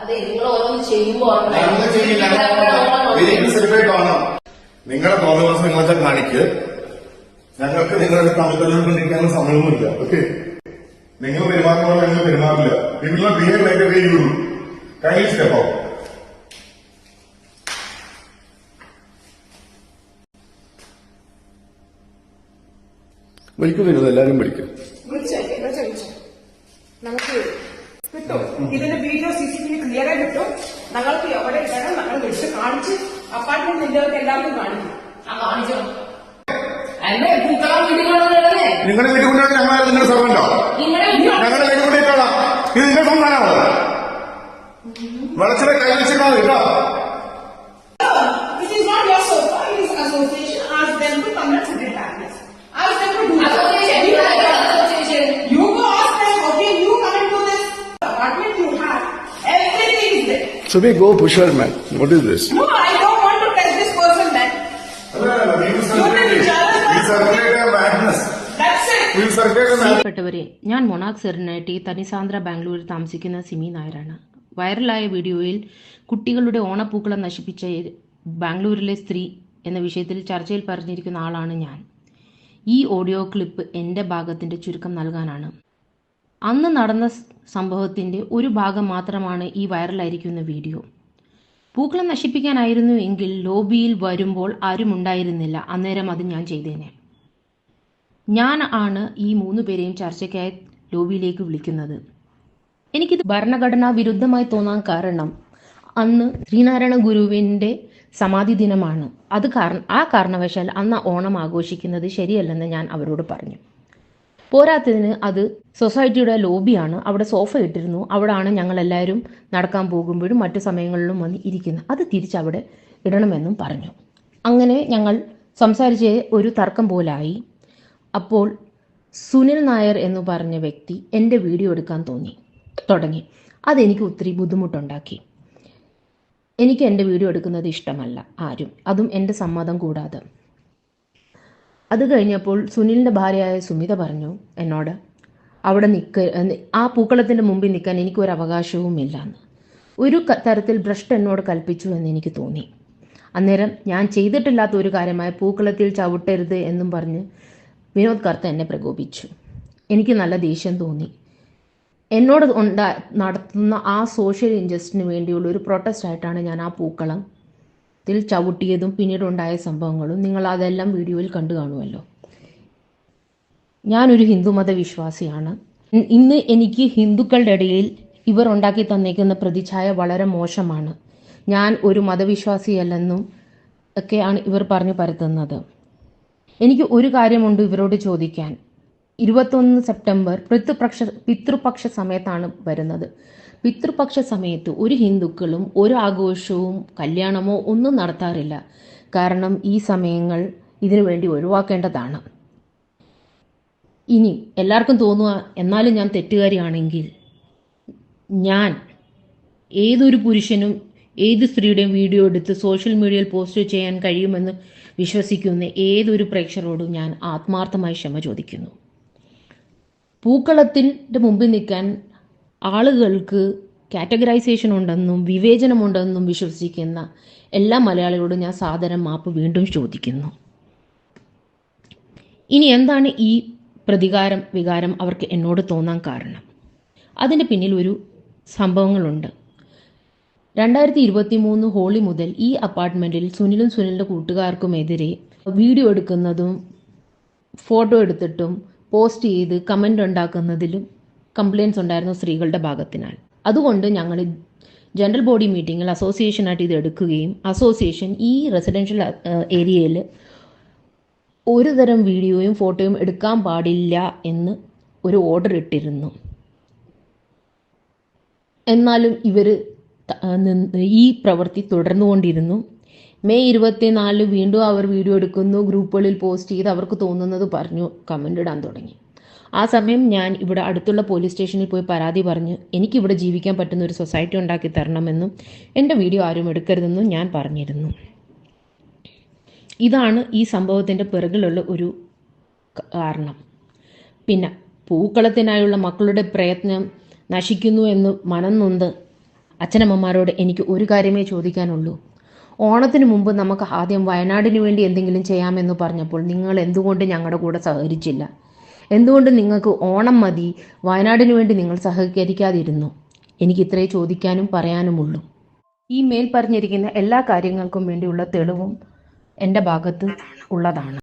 അതെ നിങ്ങൾ ഓരോന്ന് ചെയ്യുമ്പോൾ ഞങ്ങൾ ചെയ്യില്ല. വെരി സെലിബ്രേറ്റ് ആണ്? നിങ്ങളെ കാണിക്ക്. ഞങ്ങൾക്ക് നിങ്ങളുടെ തമ്മിലെല്ലാം കൊണ്ടിരിക്കാനുള്ള സമയമൊന്നുമില്ല. ഓക്കെ നിങ്ങൾ പെരുമാറുന്ന പോലെ ഞങ്ങൾ പെരുമാറില്ല. നിങ്ങൾ ബിഹേവ് ലൈക്ക് വേ യു വിളിക്കും നിങ്ങൾ എല്ലാരും വിളിക്കും. നമുക്ക് ഇതിന്റെ video C C T V clear കിട്ടും. ഞങ്ങൾക്ക് എവിടെ ഇടണം? ഞങ്ങൾ വിളിച്ച് കാണിച്ച് അപ്പാർട്ട്മെന്റ് നിന്നവർക്ക് എല്ലാവർക്കും കാണിക്കും. ആ കാണിച്ചോ. അല്ലേ പൂക്കളം നിങ്ങളുടെ വീട്ടിൽ കൊണ്ടുപോയി ഞങ്ങൾ നിങ്ങളുടെ സർവന്റോ ഞങ്ങളുടെ വീട്ടിൽ കൊണ്ടുപോയിട്ടാണ് ഇത് നിങ്ങളുടെ സ്വന്തമാണോ വളച്ചിലെ കൈ വെച്ചിട്ടാ കേട്ടോ. So we go push her man. What is this? No, I don't want to touch this person man. madness. That's it. We circulate a madness. പ്രിയപ്പെട്ടവരെ ഞാൻ മൊണാക് സെറിനായിട്ട് തനിസാന്ദ്ര ബാംഗ്ലൂരിൽ താമസിക്കുന്ന സിമി നായരാണ് വൈറലായ വീഡിയോയിൽ കുട്ടികളുടെ ഓണപ്പൂക്കളം നശിപ്പിച്ച ബാംഗ്ലൂരിലെ സ്ത്രീ എന്ന വിഷയത്തിൽ ചർച്ചയിൽ പറഞ്ഞിരിക്കുന്ന ആളാണ് ഞാൻ ഈ ഓഡിയോ ക്ലിപ്പ് എന്റെ ഭാഗത്തിന്റെ ചുരുക്കം നൽകാനാണ് അന്ന് നടന്ന സംഭവത്തിന്റെ ഒരു ഭാഗം മാത്രമാണ് ഈ വൈറലായിരിക്കുന്ന വീഡിയോ. പൂക്കളം നശിപ്പിക്കാനായിരുന്നു എങ്കിൽ ലോബിയിൽ വരുമ്പോൾ ആരും ഉണ്ടായിരുന്നില്ല. അന്നേരം അത് ഞാൻ ചെയ്തേനെ. ഞാൻ ആണ് ഈ മൂന്ന് പേരെയും ചർച്ചയ്ക്കായി ലോബിയിലേക്ക് വിളിക്കുന്നത്. എനിക്കിത് ഭരണഘടനാ വിരുദ്ധമായി തോന്നാൻ കാരണം അന്ന് ശ്രീനാരായണ ഗുരുവിന്റെ സമാധി ദിനമാണ്. അത് കാരണം ആ കാരണവശാൽ അന്ന് ഓണം ആഘോഷിക്കുന്നത് ശരിയല്ലെന്ന് ഞാൻ അവരോട് പറഞ്ഞു. പോരാത്തതിന് അത് സൊസൈറ്റിയുടെ ലോബിയാണ്. അവിടെ സോഫ ഇട്ടിരുന്നു. അവിടാണ് ഞങ്ങളെല്ലാവരും നടക്കാൻ പോകുമ്പോഴും മറ്റു സമയങ്ങളിലും വന്ന് ഇരിക്കുന്നത്. അത് തിരിച്ചവിടെ ഇടണമെന്നും പറഞ്ഞു. അങ്ങനെ ഞങ്ങൾ സംസാരിച്ച് ഒരു തർക്കം പോലായി. അപ്പോൾ സുനിൽ നായർ എന്ന് പറഞ്ഞ വ്യക്തി എന്റെ വീഡിയോ എടുക്കാൻ തോന്നി. തുടങ്ങി. അതെനിക്ക് ഒത്തിരി ബുദ്ധിമുട്ടുണ്ടാക്കി. എനിക്ക് എന്റെ വീഡിയോ എടുക്കുന്നത് ഇഷ്ടമല്ല ആരും. അതും എന്റെ സമ്മതം കൂടാതെ. അത് കഴിഞ്ഞപ്പോൾ സുനിലിന്റെ ഭാര്യയായ സുമിത പറഞ്ഞു എന്നോട് അവിടെ നിൽക്ക ആ പൂക്കളത്തിന്റെ മുമ്പിൽ നിൽക്കാൻ എനിക്കൊരു അവകാശവുമില്ല എന്ന് ഒരു തരത്തിൽ ഭ്രഷ്ട് എന്നോട് കൽപ്പിച്ചു എന്ന് എനിക്ക് തോന്നി. അന്നേരം ഞാൻ ചെയ്തിട്ടില്ലാത്ത ഒരു കാര്യമായ പൂക്കളത്തിൽ ചവിട്ടരുത് എന്നും പറഞ്ഞ് വിനോദ് കർത്ത എന്നെ പ്രകോപിച്ചു. എനിക്ക് നല്ല ദേഷ്യം തോന്നി. എന്നോട് ഉണ്ടാ നടത്തുന്ന ആ സോഷ്യൽ ഇൻജസ്റ്റിന് വേണ്ടിയുള്ള ഒരു പ്രൊട്ടസ്റ്റ് ആയിട്ടാണ് ഞാൻ ആ പൂക്കളം ത്തിൽ ചവിട്ടിയതും പിന്നീട് ഉണ്ടായ സംഭവങ്ങളും നിങ്ങൾ അതെല്ലാം വീഡിയോയിൽ കണ്ടു കാണുമല്ലോ. ഞാനൊരു ഹിന്ദുമത വിശ്വാസിയാണ് ഇന്ന് എനിക്ക് ഹിന്ദുക്കളുടെ ഇടയിൽ ഇവർ ഉണ്ടാക്കി തന്നേക്കുന്ന പ്രതിച്ഛായ വളരെ മോശമാണ്. ഞാൻ ഒരു മതവിശ്വാസിയല്ലെന്നും ഒക്കെയാണ് ഇവർ പറഞ്ഞു പരത്തുന്നത്. എനിക്ക് ഒരു കാര്യമുണ്ട് ഇവരോട് ചോദിക്കാൻ. ഇരുപത്തൊന്ന് സെപ്റ്റംബർ പിതൃപക്ഷ പിതൃപക്ഷ സമയത്താണ് വരുന്നത്. പിതൃപക്ഷ സമയത്ത് ഒരു ഹിന്ദുക്കളും ഒരു ആഘോഷവും കല്യാണമോ ഒന്നും നടത്താറില്ല. കാരണം ഈ സമയങ്ങൾ ഇതിനു വേണ്ടി ഒഴിവാക്കേണ്ടതാണ്. ഇനി എല്ലാവർക്കും തോന്നുക എന്നാലും ഞാൻ തെറ്റുകാരിയാണെങ്കിൽ ഞാൻ ഏതൊരു പുരുഷനും ഏത് സ്ത്രീയുടെയും വീഡിയോ എടുത്ത് സോഷ്യൽ മീഡിയയിൽ പോസ്റ്റ് ചെയ്യാൻ കഴിയുമെന്ന് വിശ്വസിക്കുന്ന ഏതൊരു പ്രേക്ഷകരോടും ഞാൻ ആത്മാർത്ഥമായി ക്ഷമ ചോദിക്കുന്നു. പൂക്കളത്തിന്റെ മുമ്പിൽ നിൽക്കാൻ ആളുകൾക്ക് കാറ്റഗറൈസേഷൻ ഉണ്ടെന്നും വിവേചനമുണ്ടെന്നും വിശ്വസിക്കുന്ന എല്ലാ മലയാളികളോടും ഞാൻ സാദരം മാപ്പ് വീണ്ടും ചോദിക്കുന്നു. ഇനി എന്താണ് ഈ പ്രതികാരം വികാരം അവർക്ക് എന്നോട് തോന്നാൻ കാരണം? അതിന്റെ പിന്നിൽ ഒരു സംഭവങ്ങളുണ്ട്. രണ്ടായിരത്തി ഇരുപത്തി മൂന്ന് ഹോളി മുതൽ ഈ അപ്പാർട്ട്മെന്റിൽ സുനിലും സുനിലിന്റെ കൂട്ടുകാർക്കുമെതിരെ വീഡിയോ എടുക്കുന്നതും ഫോട്ടോ എടുത്തിട്ടും പോസ്റ്റ് ചെയ്ത് കമന്റ് ഉണ്ടാക്കുന്നതിലും കംപ്ലയിൻസ് ഉണ്ടായിരുന്നു സ്ത്രീകളുടെ ഭാഗത്തിനാൽ. അതുകൊണ്ട് ഞങ്ങൾ ജനറൽ ബോഡി മീറ്റിങ്ങിൽ അസോസിയേഷനായിട്ട് ഇത് എടുക്കുകയും അസോസിയേഷൻ ഈ റെസിഡൻഷ്യൽ ഏരിയയിൽ ഒരു തരം വീഡിയോയും ഫോട്ടോയും എടുക്കാൻ പാടില്ല എന്ന് ഒരു ഓർഡർ ഇട്ടിരുന്നു. എന്നാലും ഇവർ ഈ പ്രവൃത്തി തുടർന്നുകൊണ്ടിരുന്നു മെയ് ഇരുപത്തിനാലിന് വീണ്ടും അവർ വീഡിയോ എടുക്കുന്നു ഗ്രൂപ്പുകളിൽ പോസ്റ്റ് ചെയ്ത് അവർക്ക് തോന്നുന്നത് പറഞ്ഞു കമന്റ് ഇടാൻ തുടങ്ങി. ആ സമയം ഞാൻ ഇവിടെ അടുത്തുള്ള പോലീസ് സ്റ്റേഷനിൽ പോയി പരാതി പറഞ്ഞ് എനിക്കിവിടെ ജീവിക്കാൻ പറ്റുന്ന ഒരു സൊസൈറ്റി ഉണ്ടാക്കി തരണമെന്നും എന്റെ വീഡിയോ ആരും എടുക്കരുതെന്നും ഞാൻ പറഞ്ഞിരുന്നു. ഇതാണ് ഈ സംഭവത്തിന്റെ പിറകിലുള്ള ഒരു കാരണം. പിന്നെ പൂക്കളത്തിനായുള്ള മക്കളുടെ പ്രയത്നം നശിക്കുന്നു എന്ന് മനം നൊന്ത് അച്ഛനമ്മമാരോട് എനിക്ക് ഒരു കാര്യമേ ചോദിക്കാനുള്ളൂ. ഓണത്തിന് മുമ്പ് നമുക്ക് ആദ്യം വയനാടിന് വേണ്ടി എന്തെങ്കിലും ചെയ്യാമെന്ന് പറഞ്ഞപ്പോൾ നിങ്ങൾ എന്തുകൊണ്ട് ഞങ്ങളുടെ കൂടെ സഹകരിച്ചില്ല? എന്തുകൊണ്ട് നിങ്ങൾക്ക് ഓണം മതി? വയനാടിനു വേണ്ടി നിങ്ങൾ സഹകരിക്കാതിരുന്നു. എനിക്ക് ഇത്രേ ചോദിക്കാനും പറയാനുമുള്ളൂ. ഈ മേൽ പറഞ്ഞിരിക്കുന്ന എല്ലാ കാര്യങ്ങൾക്കും വേണ്ടിയുള്ള തെളിവും എന്റെ ഭാഗത്ത് ഉള്ളതാണ്.